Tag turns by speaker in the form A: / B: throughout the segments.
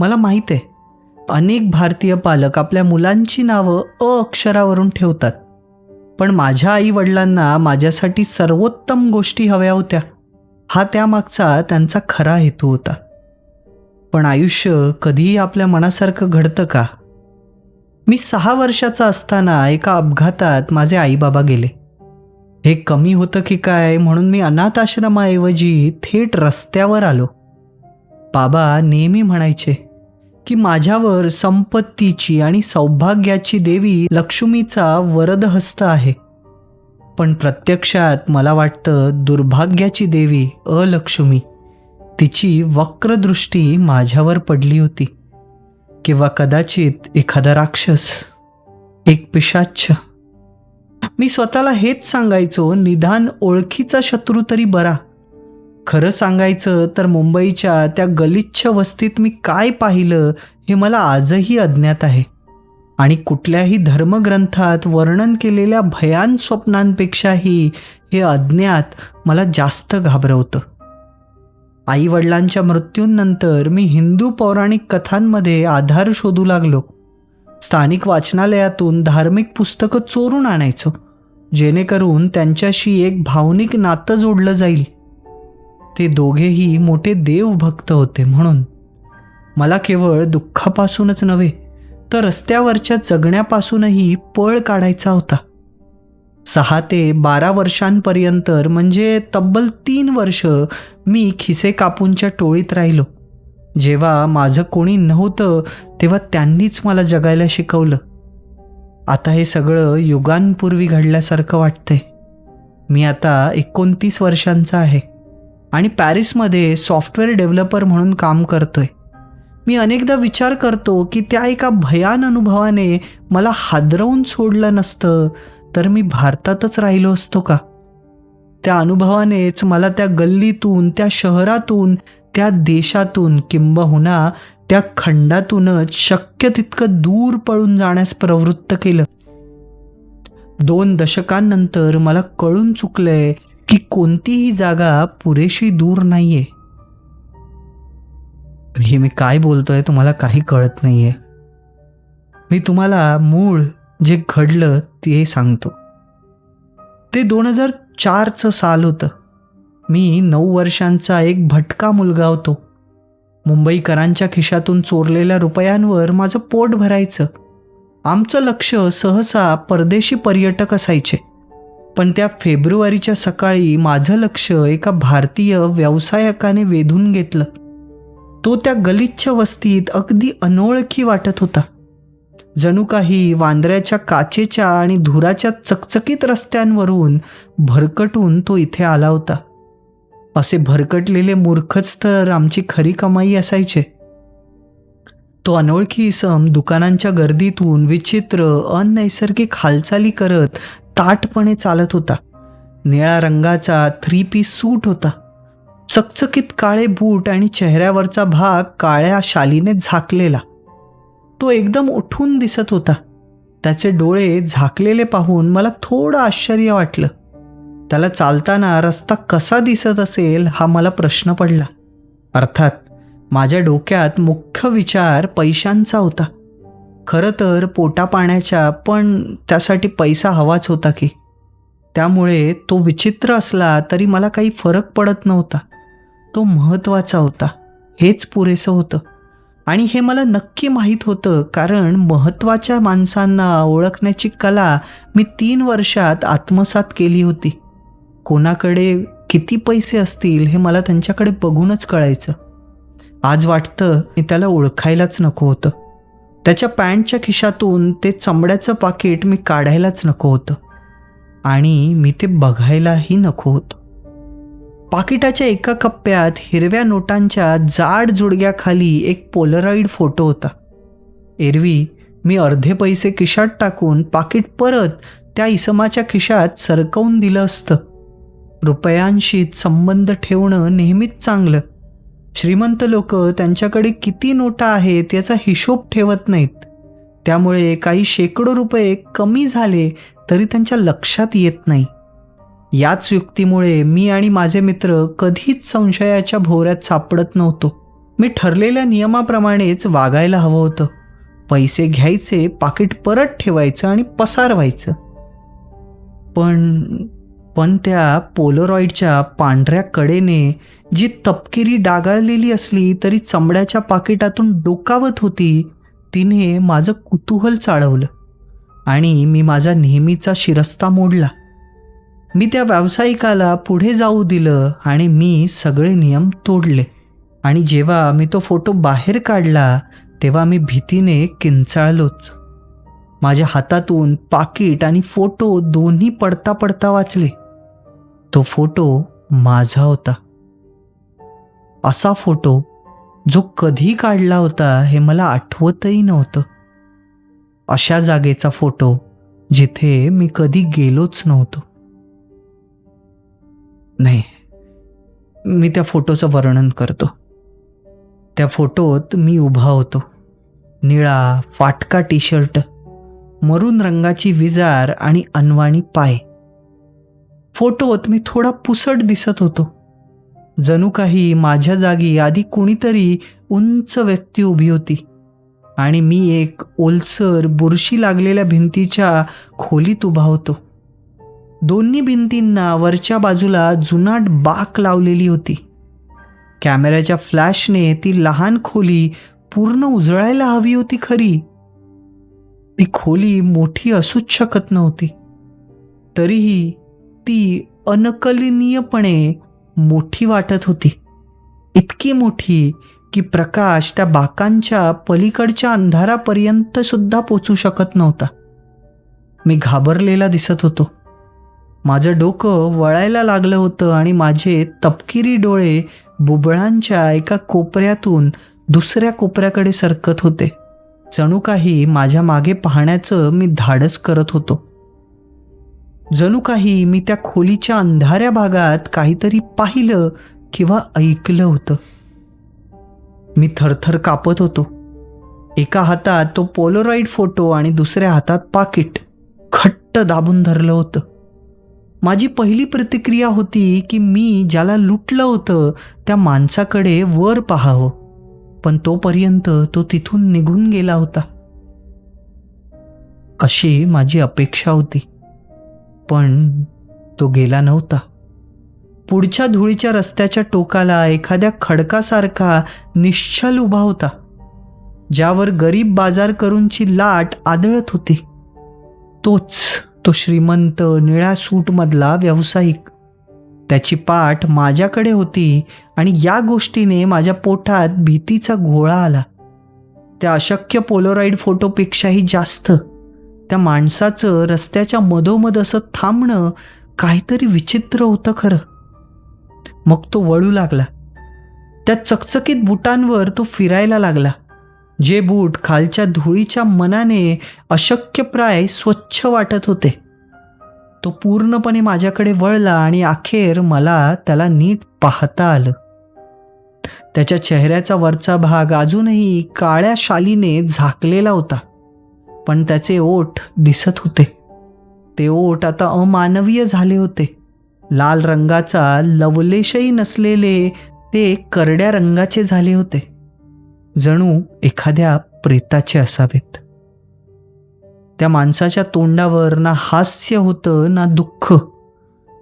A: मला माहीत आहे. अनेक भारतीय पालक आपल्या मुलांची नावं अ अक्षरावरून ठेवतात. पण माझ्या आई वडिलांना माझ्यासाठी सर्वोत्तम गोष्टी हव्या होत्या. हा त्यामागचा त्यांचा खरा हेतू होता. पण आयुष्य कधीही आपल्या मनासारखं घडतं का? मी सहा वर्षाचा असताना एका अपघातात माझे आईबाबा गेले. हे कमी होतं की काय म्हणून मी अनाथ आश्रमाऐवजी थेट रस्त्यावर आलो. बाबा नेहमी म्हणायचे की माझ्यावर संपत्तीची आणि सौभाग्याची देवी लक्ष्मीचा वरदहस्त आहे. पण प्रत्यक्षात मला वाटतं दुर्भाग्याची देवी अलक्ष्मी. तिची वक्रदृष्टी माझ्यावर पडली होती. किंवा कदाचित एखादा राक्षस एक पिशाच्छ मी स्वतःला हेच सांगायचो निदान ओळखीचा शत्रू तरी बरा. खरं सांगायचं तर मुंबईच्या त्या गलिच्छ वस्तीत मी काय पाहिलं हे मला आजही अज्ञात आहे. आणि कुठल्याही धर्मग्रंथात वर्णन केलेल्या भयान स्वप्नांपेक्षाही हे अज्ञात मला जास्त घाबरवतं. आईवडिलांच्या मृत्यूंनंतर मी हिंदू पौराणिक कथांमध्ये आधार शोधू लागलो. स्थानिक वाचनालयातून धार्मिक पुस्तकं चोरून आणायचो जेणेकरून त्यांच्याशी एक भावनिक नातं जोडलं जाईल. ते दोघेही मोठे देवभक्त होते म्हणून. मला केवळ दुःखापासूनच नव्हे तर रस्त्यावरच्या जगण्यापासूनही पळ काढायचा होता. सहा ते बारा वर्षांपर्यंत म्हणजे तब्बल तीन वर्ष मी खिसे कापूनच्या टोळीत राहिलो. जेव्हा माझं कोणी नव्हतं तेव्हा त्यांनीच मला जगायला शिकवलं. आता हे सगळं युगांपूर्वी घडल्यासारखं वाटतंय. मी आता एकोणतीस वर्षांचा आहे. आणि पॅरिसमध्ये सॉफ्टवेअर डेव्हलपर म्हणून काम करतोय. मी अनेकदा विचार करतो की त्या एका भयान अनुभवाने मला हादरवून सोडलं नसतं तर मी भारतातच राहिलो असतो का? त्या अनुभवानेच मला त्या गल्लीतून त्या शहरातून त्या देशातून किंबहुना त्या खंडातूनच शक्य तितकं दूर पळून जाण्यास प्रवृत्त केलं. दोन दशकांनंतर मला कळून चुकलंय की कोणतीही जागा पुरेशी दूर नाहीये. हे मी काय बोलतोय तुम्हाला काही कळत नाहीये. मी तुम्हाला मूळ जे घडलं ते सांगतो. ते दोन हजार चारचं साल होतं. मी नऊ वर्षांचा एक भटका मुलगा होतो. मुंबईकरांच्या खिशातून चोरलेल्या रुपयांवर माझं पोट भरायचं. आमचं लक्ष सहसा परदेशी पर्यटक असायचे. पण त्या फेब्रुवारीच्या सकाळी माझं लक्ष एका भारतीय व्यवसायकाने वेधून घेतलं. तो त्या गलिच्छ वस्तीत अगदी अनोळखी वाटत होता. जणू काही वांद्र्याच्या काचेच्या आणि धुराच्या चकचकीत रस्त्यांवरून भरकटून तो इथे आला होता. असे भरकटलेले मूर्खच तर आमची खरी कमाई असायचे. तो अनोळखी इसम दुकानांच्या गर्दीतून विचित्र अनैसर्गिक हालचाली करत ताटपणे चालत होता. निळ्या रंगाचा थ्री पीस सूट होता. चकचकीत काळे बूट आणि चेहऱ्यावरचा भाग काळ्या शालीने झाकलेला. तो एकदम उठून दिसत होता. त्याचे डोळे झाकलेले पाहून मला थोडं आश्चर्य वाटलं. त्याला चालताना रस्ता कसा दिसत असेल हा मला प्रश्न पडला. अर्थात माझ्या डोक्यात मुख्य विचार पैशांचा होता. खरं तर पोटा पाण्याच्या पण त्यासाठी पैसा हवाच होता की. त्यामुळे तो विचित्र असला तरी मला काही फरक पडत नव्हता. तो महत्त्वाचा होता. हेच पुरेसं होतं. आणि हे मला नक्की माहीत होतं कारण महत्त्वाच्या माणसांना ओळखण्याची कला मी तीन वर्षात आत्मसात केली होती. कोणाकडे किती पैसे असतील हे मला त्यांच्याकडे बघूनच कळायचं. आज वाटतं मी त्याला ओळखायलाच नको होतं. त्याच्या पॅन्टच्या खिशातून ते चमड्याचं पाकिट मी काढायलाच नको होतं. आणि मी ते बघायलाही नको होतं. पाकिटाच्या एका कप्प्यात हिरव्या नोटांच्या जाड जुडग्याखाली एक पोलराईड फोटो होता. एरवी मी अर्धे पैसे खिशात टाकून पाकिट परत त्या इसमाच्या खिशात सरकवून दिलं असतं. रुपयांशी संबंध ठेवणं नेहमीच चांगलं. श्रीमंत लोक त्यांच्याकडे किती नोटा आहेत याचा हिशोब ठेवत नाहीत. त्यामुळे काही शेकडो रुपये कमी झाले तरी त्यांच्या लक्षात येत नाही. याच युक्तीमुळे मी आणि माझे मित्र कधीच संशयाच्या भोवऱ्यात सापडत नव्हतो. मी ठरलेल्या नियमाप्रमाणेच वागायला हवं होतं. पैसे घ्यायचे पाकिट परत ठेवायचं आणि पसार व्हायचं पण पण त्या पोलोरॉईडच्या पांढऱ्या कडेने जी तपकिरी डागाळलेली असली तरी चमड्याच्या पाकिटातून डोकावत होती तिने माझं कुतूहल चाळवलं आणि मी माझा नेहमीचा शिरस्ता मोडला. मी त्या व्यावसायिकाला पुढे जाऊ दिलं आणि मी सगळे नियम तोडले आणि जेव्हा मी तो फोटो बाहेर काढला तेव्हा मी भीतीने किंचाळलोच. माझ्या हातातून पाकिट आणि फोटो दोन्ही पडता पडता वाचले. तो फोटो माझा होता. असा फोटो जो कधी काढला होता हे मला आठवतही नव्हतं. अशा जागेचा फोटो जिथे मी कधी गेलोच नव्हतो. नाही मी त्या फोटोचं वर्णन करतो. त्या फोटोत मी उभा होतो. निळा फाटका टी शर्ट मरून रंगाची विजार आणि अनवाणी पाय. फोटोत मी थोडा पुसट दिसत होतो. जणू काही माझ्या जागी आधी कुणीतरी उंच व्यक्ती उभी होती. आणि मी एक ओलसर बुरशी लागलेल्या भिंतीच्या खोलीत उभा होतो. दोन्ही भिंतींना वरच्या बाजूला जुनाट बाक लावलेली होती. कॅमेऱ्याच्या फ्लॅशने ती लहान खोली पूर्ण उजळायला हवी होती खरी. ती खोली मोठी असूच शकत नव्हती. तरीही ती अनकलनीयपणे मोठी वाटत होती. इतकी मोठी की प्रकाश त्या बाकांच्या पलीकडच्या अंधारापर्यंत सुद्धा पोचू शकत नव्हता. मी घाबरलेला दिसत होतो. माझं डोकं वळायला लागलं होतं आणि माझे तपकिरी डोळे बुबळांच्या एका कोपऱ्यातून दुसऱ्या कोपऱ्याकडे सरकत होते. जणू काही माझ्या मागे पाहण्याचं मी धाडस करत होतो. जणू काही मी त्या खोलीच्या अंधाऱ्या भागात काहीतरी पाहिलं किंवा ऐकलं होतं. मी थरथर कापत होतो. एका हातात तो पोलोराईड फोटो आणि दुसऱ्या हातात पाकिट. खट्ट दाबून धरलं होतं. माझी पहिली प्रतिक्रिया होती की मी ज्याला लुटलं होतं त्या माणसाकडे वर पाहावं पण तोपर्यंत तो तिथून निघून गेला होता. अशी माझी अपेक्षा होती. पण तो गेला नव्हता. पुढच्या धुळीच्या रस्त्याच्या टोकाला एखाद्या खडकासारखा निश्चल उभा होता ज्यावर गरीब बाजार करूनची लाट आदळत होती. तोच तो श्रीमंत निळ्या सूटमधला व्यावसायिक. त्याची पाठ माझ्याकडे होती आणि या गोष्टीने माझ्या पोटात भीतीचा घोळा आला. त्या अशक्य पोलोराईड फोटोपेक्षाही जास्त. त्या माणसाचं रस्त्याच्या मधोमध असं थांबणं काहीतरी विचित्र होतं खरं. मग तो वळू लागला. त्या चकचकीत बुटांवर तो फिरायला लागला. जे बूट खालच्या धुळीच्या मनाने अशक्यप्राय स्वच्छ वाटत होते. तो पूर्णपणे माझ्याकडे वळला आणि अखेर मला त्याला नीट पाहता आलं. त्याच्या चेहऱ्याचा वरचा भाग अजूनही काळ्या शालीने झाकलेला होता. पण त्याचे ओठ दिसत होते. ते ओठ आता अमानवीय झाले होते. लाल रंगाचा लवलेशही नसलेले ते करड्या रंगाचे झाले होते. जणू एखाद्या प्रेताचे असावेत. त्या माणसाच्या तोंडावर ना हास्य होतं ना दुःख.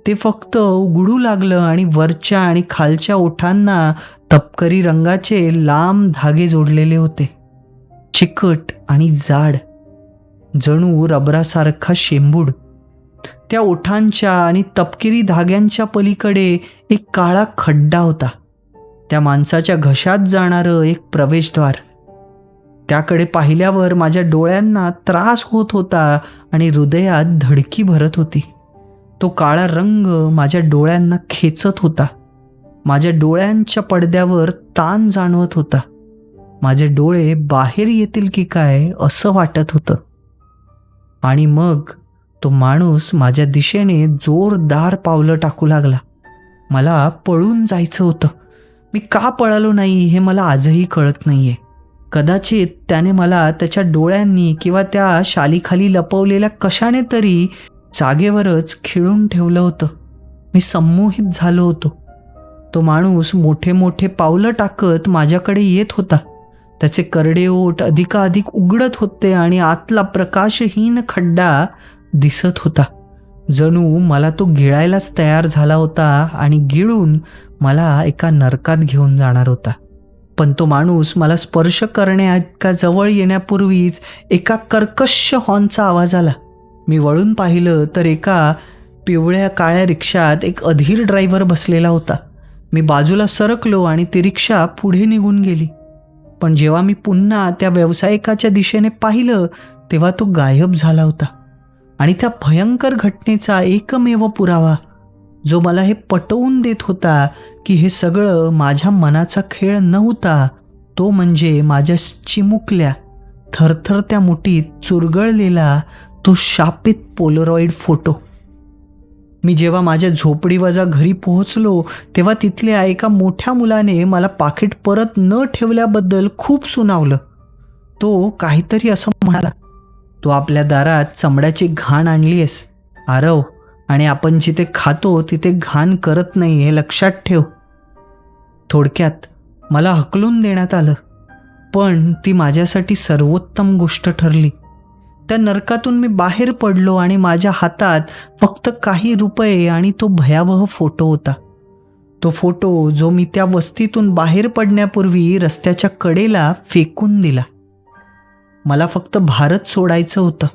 A: ते फक्त उघडू लागलं आणि वरच्या आणि खालच्या ओठांना तपकरी रंगाचे लांब धागे जोडलेले होते. चिकट आणि जाड. जणू रबरासारखा शेंबूड. त्या ओठांच्या आणि तपकिरी धाग्यांच्या पलीकडे एक काळा खड्डा होता. त्या माणसाच्या घशात जाणारं एक प्रवेशद्वार. त्याकडे पाहिल्यावर माझ्या डोळ्यांना त्रास होत होता आणि हृदयात धडकी भरत होती. तो काळा रंग माझ्या डोळ्यांना खेचत होता. माझ्या डोळ्यांच्या पडद्यावर ताण जाणवत होता. माझे डोळे बाहेर येतील की काय असं वाटत होतं. आणि मग तो माणूस माझ्या दिशेने जोरदार पावलं टाकू लागला. मला पळून जायचं होतं. मी का पळालो नाही हे मला आजही कळत नाही आहे कदाचित त्याने मला त्याच्या डोळ्यांनी किंवा त्या शालीखाली लपवलेल्या कशाने तरी जागेवरच खिळून ठेवलं होतं. मी संमोहित झालो होतो. तो माणूस मोठे मोठे पावलं टाकत माझ्याकडे येत होता. त्याचे करडे ओठ अधिकाधिक उघडत होते आणि आतला प्रकाशहीन खड्डा दिसत होता. जणू मला तो गिळायलाच तयार झाला होता आणि गिळून मला एका नरकात घेऊन जाणार होता. पण तो माणूस मला स्पर्श करण्याइतका जवळ येण्यापूर्वीच एका कर्कश हॉर्नचा आवाज आला. मी वळून पाहिलं तर एका पिवळ्या काळ्या रिक्षात एक अधीर ड्रायव्हर बसलेला होता. मी बाजूला सरकलो आणि ती रिक्षा पुढे निघून गेली. पण जेव्हा मी पुन्हा त्या व्यावसायिकाच्या दिशेने पाहिलं तेव्हा तो गायब झाला होता. आणि त्या भयंकर घटनेचा एकमेव पुरावा जो मला हे पटवून देत होता की हे सगळं माझ्या मनाचा खेळ नव्हता तो म्हणजे माझ्या चिमुकल्या थरथरत्या मुठीत चुरगळलेला तो शापित पोलरॉईड फोटो. मी जेव्हा माझ्या झोपडीवजा घरी पोहोचलो तेव्हा तिथल्या एका मोठ्या मुलाने मला पाकिट परत न ठेवल्याबद्दल खूप सुनावलं. तो काहीतरी असं म्हणाला तू आपल्या दारात चमड्याची घाण आणली आहेस आरव आणि आपण जिथे खातो तिथे घाण करत नाही हे लक्षात ठेव. थोडक्यात मला हकलून देण्यात आलं पण ती माझ्यासाठी सर्वोत्तम गोष्ट ठरली. त्या नरकातून मी बाहेर पडलो आणि माझ्या हातात फक्त काही रुपये आणि तो भयावह फोटो होता. तो फोटो जो मी त्या वस्तीतून बाहेर पडण्यापूर्वी रस्त्याच्या कडेला फेकून दिला. मला फक्त भारत सोडायचं होतं.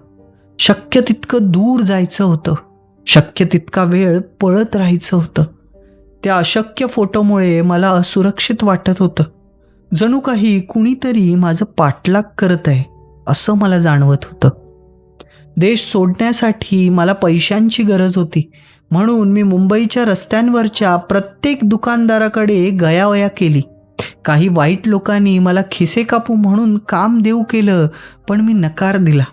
A: शक्य तितकं दूर जायचं होतं. शक्य तितका वेळ पळत राहायचं होतं. त्या अशक्य फोटोमुळे मला असुरक्षित वाटत होतं. जणू काही कुणीतरी माझं पाठलाग करत आहे असं मला जाणवत होतं. देश सोडण्यासाठी मला पैशांची गरज होती. म्हणून मी मुंबईच्या रस्त्यांवरच्या प्रत्येक दुकानदाराकडे गयावया केली. काही वाईट लोकांनी मला खिसे कापू म्हणून काम देऊ केलं पण मी नकार दिला.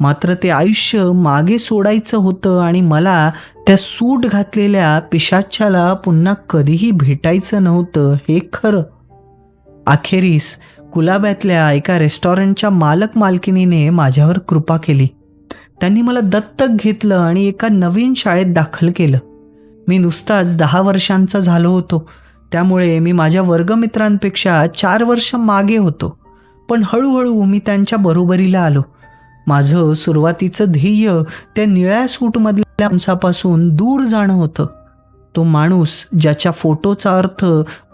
A: मात्र ते आयुष्य मागे सोडायचं होतं आणि मला त्या सूट घातलेल्या पिशाच्याला पुन्हा कधीही भेटायचं नव्हतं हे खरं. अखेरीस कुलाब्यातल्या एका रेस्टॉरंटच्या मालक मालकिनीने माझ्यावर कृपा केली. त्यांनी मला दत्तक घेतलं आणि एका नवीन शाळेत दाखल केलं. मी नुसताच दहा वर्षांचा झालो होतो. त्यामुळे मी माझ्या वर्गमित्रांपेक्षा चार वर्ष मागे होतो. पण हळूहळू मी त्यांच्या बरोबरीला आलो. माझं सुरुवातीचं ध्येय त्या निळ्या सूटमधल्या माणसापासून दूर जाणं होतं. तो माणूस ज्याच्या फोटोचा अर्थ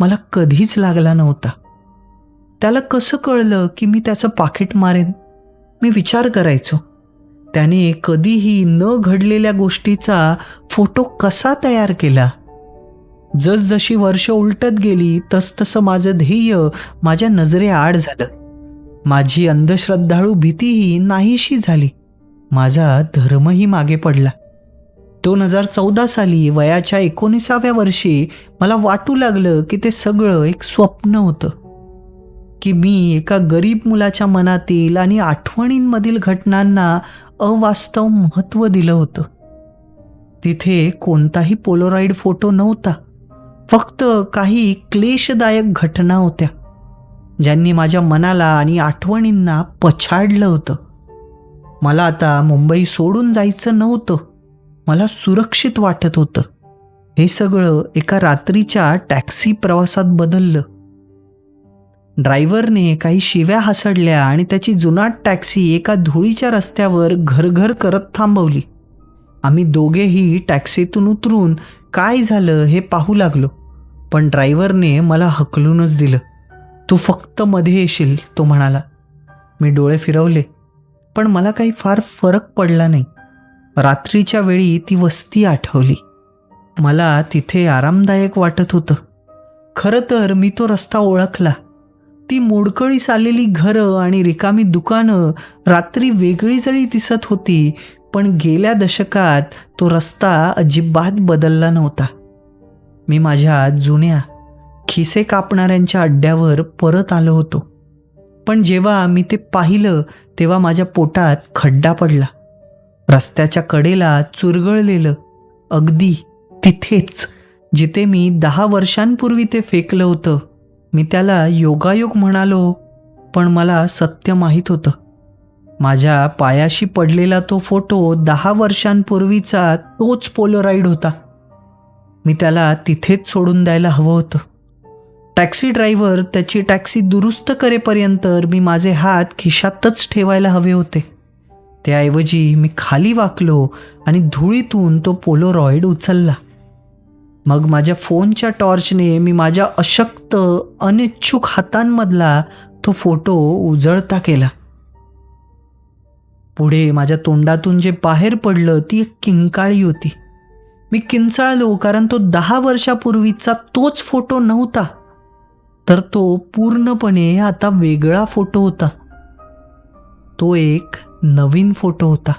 A: मला कधीच लागला नव्हता. त्याला कसं कळलं की मी त्याचं पाकिट मारेन? मी विचार करायचो. त्याने कधीही न घडलेल्या गोष्टीचा फोटो कसा तयार केला? जसजशी वर्ष उलटत गेली तसतसं माझं ध्येय माझ्या नजरेआड झालं. माझी अंधश्रद्धाळू भीतीही नाहीशी झाली. माझा धर्मही मागे पडला. दोन हजार चौदा साली वयाच्या एकोणीसाव्या वर्षी मला वाटू लागलं की ते सगळं एक स्वप्न होतं. की मी एका गरीब मुलाच्या मनातील आणि आठवणींमधील घटनांना अवास्तव महत्त्व दिलं होतं. तिथे कोणताही पोलोराईड फोटो नव्हता. फक्त काही क्लेशदायक घटना होत्या ज्यांनी माझ्या मनाला आणि आठवणींना पछाडलं होतं. मला आता मुंबई सोडून जायचं नव्हतं. मला सुरक्षित वाटत होतं. हे सगळं एका रात्रीच्या टॅक्सी प्रवासात बदललं. ड्रायव्हरने काही शिव्या हसडल्या आणि त्याची जुनाट टॅक्सी एका धुळीच्या रस्त्यावर घरघर करत थांबवली. आम्ही दोघेही टॅक्सीतून उतरून काय झालं हे पाहू लागलो पण ड्रायव्हरने मला हकलूनच दिलं. तू फक्त मध्ये येशील तो म्हणाला. मी डोळे फिरवले पण मला काही फार फरक पडला नाही. रात्रीच्या वेळी ती वस्ती आठवली. मला तिथे आरामदायक वाटत होतं. खरं तर मी तो रस्ता ओळखला. ती मोडकळीस आलेली घरं आणि रिकामी दुकानं रात्री वेगळी जळी दिसत होती पण गेल्या दशकात तो रस्ता अजिबात बदलला नव्हता. मी माझ्या जुन्या खिसे कापणाऱ्यांच्या अड्ड्यावर परत आलो होतो. पण जेव्हा मी ते पाहिलं तेव्हा माझ्या पोटात खड्डा पडला. रस्त्याच्या कडेला चुरगळलेलं अगदी तिथेच जिथे मी दहा वर्षांपूर्वी ते फेकलं होतं मी त्याला योगायोग म्हणालो पण मला सत्य माहीत होतं. माझ्या पायाशी पडलेला तो फोटो दहा वर्षांपूर्वीचा तोच पोलोराईड होता. मी त्याला तिथेच सोडून द्यायला हवं होतं. टॅक्सी ड्रायव्हर त्याची टॅक्सी दुरुस्त करेपर्यंत मी माझे हात खिशातच ठेवायला हवे होते. त्याऐवजी मी खाली वाकलो आणि धुळीतून तो पोलोरॉइड उचलला. मग माझ्या फोनच्या टॉर्चने मी माझ्या अशक्त अनिच्छुक हातांमधला तो फोटो उजळता केला. पुढे माझ्या तोंडातून जे बाहेर पडलं ती एक किंकाळी होती. मी किंचाळलो कारण तो दहा वर्षापूर्वीचा तोच फोटो नव्हता. तर तो पूर्णपणे आता वेगळा फोटो होता. तो एक नवीन फोटो होता.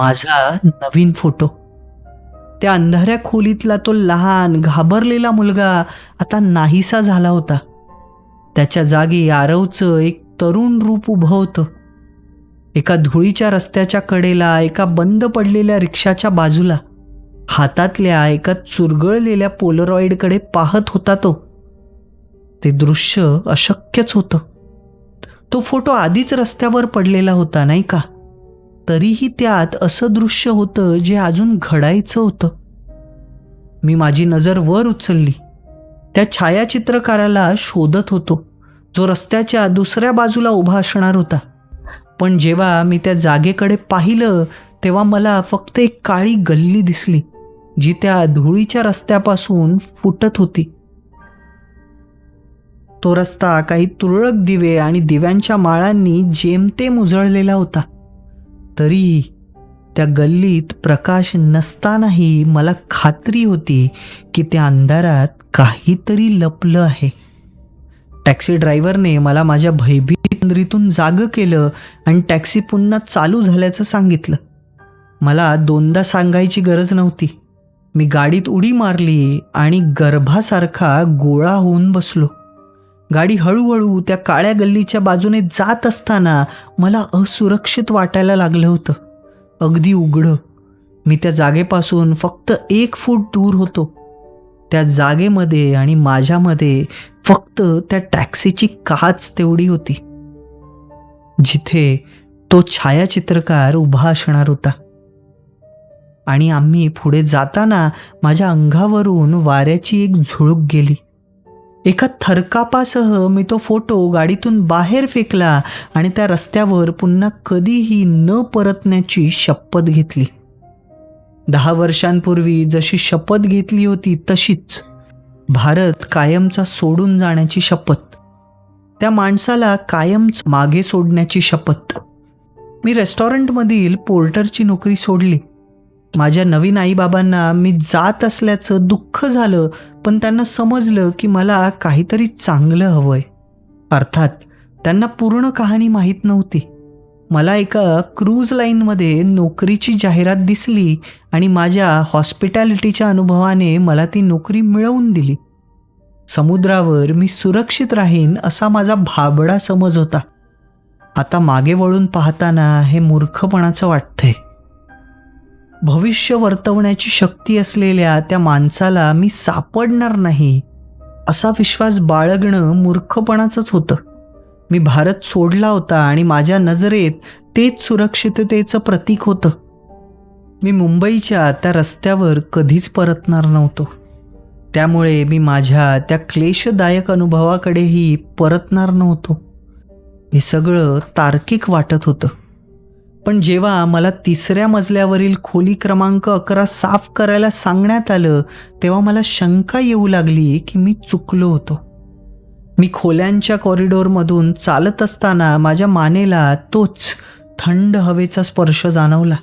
A: माझा नवीन फोटो. त्या अंधाऱ्या खोलीतला तो लहान घाबरलेला मुलगा आता नाहीसा झाला होता. त्याच्या जागी आरवचं एक तरुण रूप उभं होतं. एका धुळीच्या रस्त्याच्या कडेला एका बंद पडलेल्या रिक्षाच्या बाजूला हातातल्या एका चुरगळलेल्या पोलरॉईडकडे पाहत होता तो. ते दृश्य अशक्यच होतं. तो फोटो आधीच रस्त्यावर पडलेला होता नाही का? तरीही त्यात असं दृश्य होतं जे अजून घडायचं होतं. मी माझी नजर वर उचलली. त्या छायाचित्रकाराला शोधत होतो. जो रस्त्याच्या दुसऱ्या बाजूला उभा असणार होता. पण जेव्हा मी त्या जागेकडे पाहिलं तेव्हा मला फक्त एक काळी गल्ली दिसली जी त्या धुळीच्या रस्त्यापासून फुटत होती. तो रस्ता काही तुरळक दिवे आणि दिव्यांच्या माळांनी जेमतेम उजळलेला होता. तरी त्या गल्लीत प्रकाश नसतानाही मला खात्री होती की त्या अंधारात काहीतरी लपलं आहे. टॅक्सी ड्रायव्हरने मला माझ्या भयभीत जागं केलं आणि टॅक्सी पुन्हा चालू झाल्याचं सांगितलं. मला दोनदा सांगायची गरज नव्हती. मी गाडीत उडी मारली आणि गर्भासारखा गोळा होऊन बसलो. गाडी हळूहळू त्या काळ्या गल्लीच्या बाजूने जात असताना मला असुरक्षित वाटायला लागलं होतं. अगदी उघडं. मी त्या जागेपासून फक्त एक फूट दूर होतो. त्या जागेमध्ये आणि माझ्यामध्ये फक्त त्या टॅक्सीची काच तेवढी होती. जिथे तो छायाचित्रकार उभा असणार होता. आणि आम्ही पुढे जाताना माझ्या अंगावरून वाऱ्याची एक झुळूक गेली. एका थरकापासह मी तो फोटो गाडीतून बाहेर फेकला आणि त्या रस्त्यावर पुन्हा कधीही न परतण्याची शपथ घेतली. दहा वर्षांपूर्वी जशी शपथ घेतली होती तशीच भारत कायमचा सोडून जाण्याची शपथ त्या माणसाला कायमच मागे सोडण्याची शपथ. मी रेस्टॉरंटमधील पोर्टरची नोकरी सोडली. माझ्या नवीन आईबाबांना मी जात असल्याचं दुःख झालं पण त्यांना समजलं की मला काहीतरी चांगलं हवंय. अर्थात त्यांना पूर्ण कहाणी माहीत नव्हती. मला एका क्रूज लाईनमध्ये नोकरीची जाहिरात दिसली आणि माझ्या हॉस्पिटॅलिटीच्या अनुभवाने मला ती नोकरी मिळवून दिली. समुद्रावर मी सुरक्षित राहीन असा माझा भाबडा समज होता. आता मागे वळून पाहताना हे मूर्खपणाचं वाटतंय. भविष्य वर्तवण्याची शक्ती असलेल्या त्या माणसाला मी सापडणार नाही असा विश्वास बाळगणं मूर्खपणाचंच होतं. मी भारत सोडला होता आणि माझ्या नजरेत तेच सुरक्षिततेचं प्रतीक होतं. मी मुंबईच्या त्या रस्त्यावर कधीच परतणार नव्हतो. त्यामुळे मी माझ्या त्या क्लेशदायक अनुभवाकडेही परतणार नव्हतो. हे सगळं तार्किक वाटत होतं. पण जेव्हा मला तिसऱ्या मजल्यावरील खोली क्रमांक अकरा साफ करायला सांगण्यात आलं तेव्हा मला शंका येऊ लागली की मी चुकलो होतो. मी खोल्यांच्या कॉरिडॉरमधून चालत असताना माझ्या मानेला तोच थंड हवेचा स्पर्श जाणवला.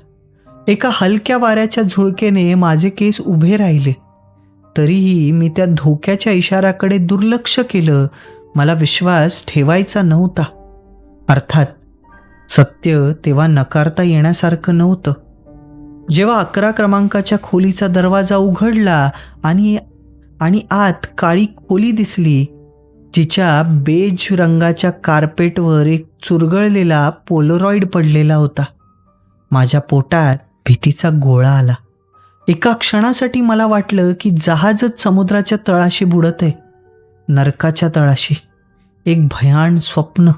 A: एका हलक्या वाऱ्याच्या झुळकेने माझे केस उभे राहिले. तरीही मी त्या धोक्याच्या इशाराकडे दुर्लक्ष केलं. मला विश्वास ठेवायचा नव्हता. अर्थात सत्य तेव्हा नकारता येण्यासारखं नव्हतं. जेव्हा अकरा क्रमांकाच्या खोलीचा दरवाजा उघडला आणि आणि आत काळी खोली दिसली जिच्या बेज रंगाच्या कार्पेटवर एक चुरगळलेला पोलोरॉइड पडलेला होता. माझ्या पोटात भीतीचा गोळा आला. एका क्षणासाठी मला वाटलं की जहाजच समुद्राच्या तळाशी बुडत आहे नरकाच्या तळाशी. एक भयान स्वप्न.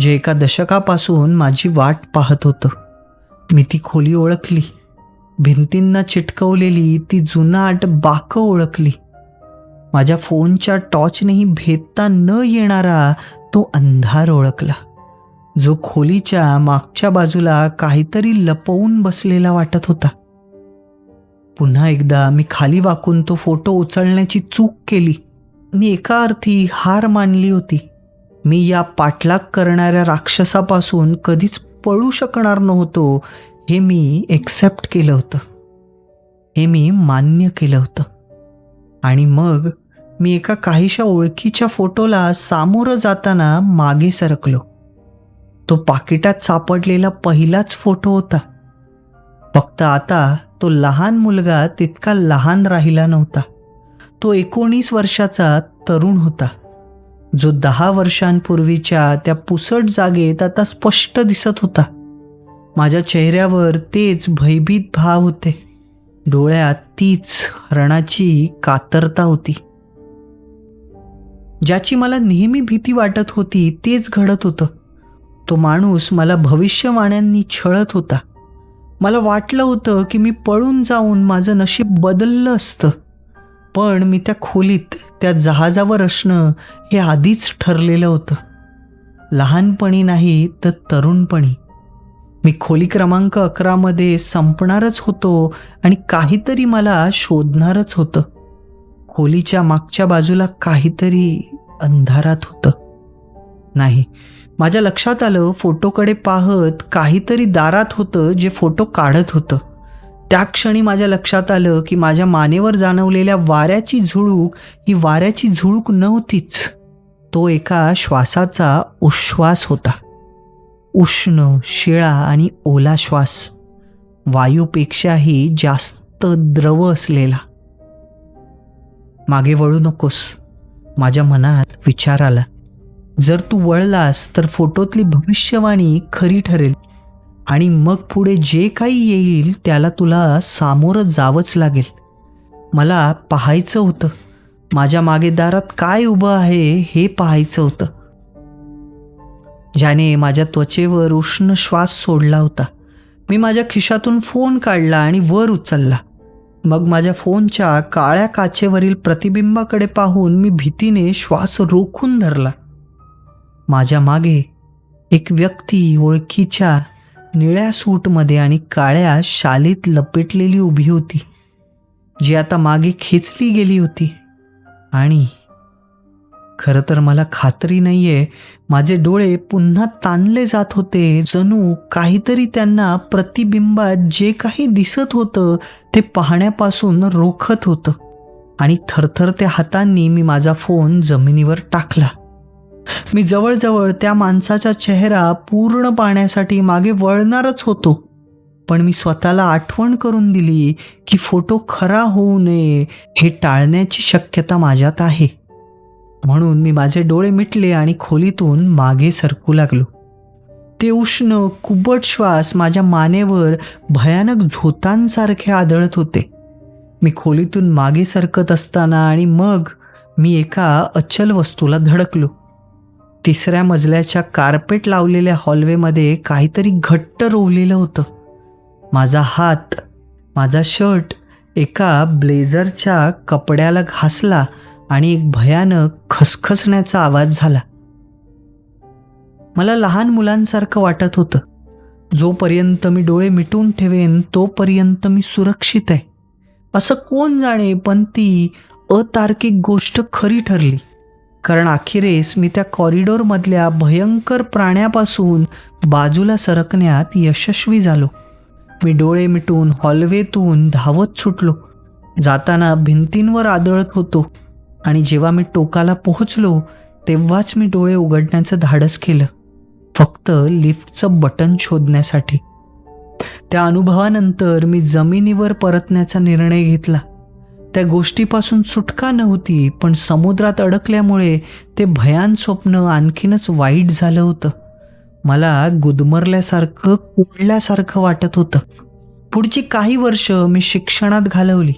A: जे एका दशकापासून माझी वाट पाहत होतं. मी ती खोली ओळखली. भिंतींना चिटकवलेली ती जुनाट बाकं ओळखली. माझ्या फोनच्या टॉर्चनेही भेदता न येणारा तो अंधार ओळखला. जो खोलीच्या मागच्या बाजूला काहीतरी लपवून बसलेला वाटत होता. पुन्हा एकदा मी खाली वाकून तो फोटो उचलण्याची चूक केली. मी एका अर्थी हार मानली होती. मी या पाठलाग करणाऱ्या राक्षसापासून कधीच पळू शकणार नव्हतो हे मी एक्सेप्ट केलं होतं. हे मी मान्य केलं होतं. आणि मग मी एका काहीशा ओळखीच्या फोटोला सामोरं जाताना मागे सरकलो. तो पाकिटात सापडलेला पहिलाच फोटो होता. फक्त आता तो लहान मुलगा तितका लहान राहिला नव्हता. तो एकोणीस वर्षाचा तरुण होता. जो दहा वर्षांपूर्वीच्या त्या पुसट जागेत आता स्पष्ट दिसत होता. माझ्या चेहऱ्यावर तेच भयभीत भाव होते. डोळ्यात तीच रणाची कातरता होती. ज्याची मला नेहमी भीती वाटत होती तेच घडत होतं. तो माणूस मला भविष्यवाण्यांनी छळत होता. मला वाटलं होतं की मी पळून जाऊन माझं नशीब बदललं असतं. पण मी त्या खोलीत त्या जहाजावर असणं हे आधीच ठरलेलं होतं. लहानपणी नाही तर तरुणपणी. मी खोली क्रमांक अकरामध्ये संपणारच होतो आणि काहीतरी मला शोधणारच होतं. खोलीच्या मागच्या बाजूला काहीतरी अंधारात होतं. नाही माझ्या लक्षात आलं फोटोकडे पाहत काहीतरी दारात होतं जे फोटो काढत होतं. त्या क्षणी माझ्या लक्षात आलं की माझ्या मानेवर जाणवलेल्या वाऱ्याची झुळूक ही वाऱ्याची झुळूक नव्हतीच. तो एका श्वासाचा उश्वास होता. उष्ण शिळा आणि ओला श्वास. वायूपेक्षाही जास्त द्रव असलेला. मागे वळू नकोस. माझ्या मनात विचार आला. जर तू वळलास तर फोटोतली भविष्यवाणी खरी ठरेल. आणि मग पुढे जे काही येईल त्याला तुला सामोरं जावंच लागेल. मला पाहायचं होतं. माझ्या मागे दारात काय उभं आहे हे पाहायचं होतं. ज्याने माझ्या त्वचेवर उष्ण श्वास सोडला होता. मी माझ्या खिशातून फोन काढला आणि वर उचलला. मग माझ्या फोनच्या काळ्या काचेवरील प्रतिबिंबाकडे पाहून मी भीतीने श्वास रोखून धरला. माझ्या मागे एक व्यक्ती ओळखीच्या निळ्या सूटमध्ये आणि काळ्या शालीत लपेटलेली उभी होती जी आता मागे खेचली गेली होती. आणि खरं तर मला खात्री नाहीये माझे डोळे पुन्हा ताणले जात होते. जणू काहीतरी त्यांना प्रतिबिंबात जे काही दिसत होतं ते पाहण्यापासून रोखत होतं. आणि थरथरत्या हातांनी मी माझा फोन जमिनीवर टाकला. मी जवळजवळ त्या माणसाचा चेहरा पूर्ण पाहण्यासाठी मागे वळणारच होतो. पण मी स्वतःला आठवण करून दिली की फोटो खरा होऊ नये हे टाळण्याची शक्यता माझ्यात आहे. म्हणून मी माझे डोळे मिटले आणि खोलीतून मागे सरकू लागलो. ते उष्ण कुबट श्वास माझ्या मानेवर भयानक झोतांसारखे आदळत होते. मी खोलीतून मागे सरकत असताना आणि मग मी एका अचल वस्तूला धडकलो. तिसऱ्या मजल्याच्या कार्पेट लावलेल्या हॉलवेमध्ये काहीतरी घट्ट रोवलेलं होतं. माझा हात माझा शर्ट एका ब्लेझरच्या कपड्याला घासला आणि एक भयानक खसखसण्याचा आवाज झाला. मला लहान मुलांसारखं वाटत होतं. जोपर्यंत मी डोळे मिटून ठेवेन तोपर्यंत मी सुरक्षित आहे. असं कोण जाणे पण ती अतार्किक गोष्ट खरी ठरली. कारण अखेरीस मी त्या कॉरिडॉरमधल्या भयंकर प्राण्यापासून बाजूला सरकण्यात यशस्वी झालो. मी डोळे मिटून हॉलवेतून धावत सुटलो. जाताना भिंतींवर आदळत होतो आणि जेव्हा मी टोकाला पोहोचलो तेव्हाच मी डोळे उघडण्याचं धाडस केलं. फक्त लिफ्टचं बटन शोधण्यासाठी. त्या अनुभवानंतर मी जमिनीवर परतण्याचा निर्णय घेतला. त्या गोष्टीपासून सुटका नव्हती पण समुद्रात अडकल्यामुळे ते भयान स्वप्न आणखीनच वाईट झालं होतं. मला गुदमरल्यासारखं कोडल्यासारखं वाटत होतं. पुढची काही वर्ष मी शिक्षणात घालवली.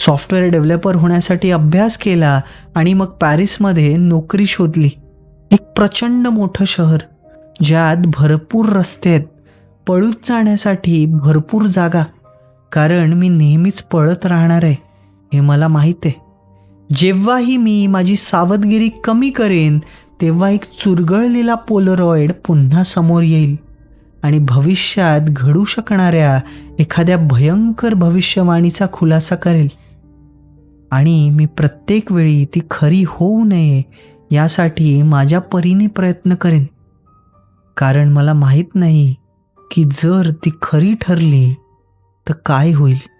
A: सॉफ्टवेअर डेव्हलपर होण्यासाठी अभ्यास केला आणि मग पॅरिसमध्ये नोकरी शोधली. एक प्रचंड मोठं शहर ज्यात भरपूर रस्ते आहेत. पळूत जाण्यासाठी भरपूर जागा कारण मी नेहमीच पळत राहणार आहे. हे मला माहीत आहे. जेव्हाही मी माझी सावधगिरी कमी करेन तेव्हा एक चुरगळलेला पोलरॉइड पुन्हा समोर येईल आणि भविष्यात घडू शकणाऱ्या एखाद्या भयंकर भविष्यवाणीचा खुलासा करेल. आणि मी प्रत्येक वेळी ती खरी होऊ नये यासाठी माझ्या परीने प्रयत्न करेन. कारण मला माहीत नाही की जर ती खरी ठरली तर काय होईल?